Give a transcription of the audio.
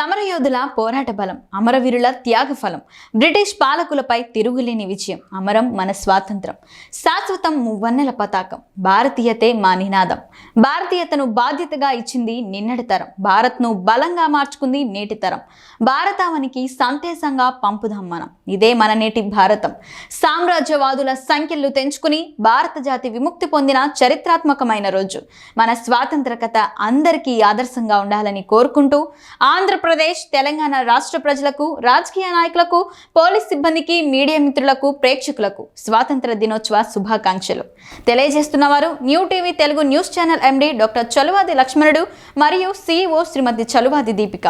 సమరయోధుల పోరాట బలం అమరవీరుల త్యాగ ఫలం బ్రిటిష్ పాలకులపై తిరుగులేని విజయం అమరం మన స్వాతంత్రం. శాశ్వతం మువ్వన్నెల పతాకం భారతీయతే మా నినాదం. భారతీయతను బాధ్యతగా ఇచ్చింది నిన్నటి తరం భారత్ను బలంగా మార్చుకుంది నేటి తరం. భారతావనికి సందేశంగా పంపుదాం మనం ఇదే మన నేటి భారతం. సామ్రాజ్యవాదుల సంఖ్యలు తెంచుకుని భారత జాతి విముక్తి పొందిన చరిత్రాత్మకమైన రోజు. మన స్వాతంత్ర కథ అందరికీ ఆదర్శంగా ఉండాలని కోరుకుంటూ ఆంధ్రప్రదేశ్ తెలంగాణ రాష్ట్ర ప్రజలకు రాజకీయ నాయకులకు పోలీస్ సిబ్బందికి మీడియా మిత్రులకు ప్రేక్షకులకు స్వాతంత్ర దినోత్సవ శుభాకాంక్షలు. తెలియజేస్తున్న వారు new TV Telugu news channel MD doctor Chaluvadi Lakshmanudu మరియు సిఇఓ శ్రీమతి చలువాది దీపిక.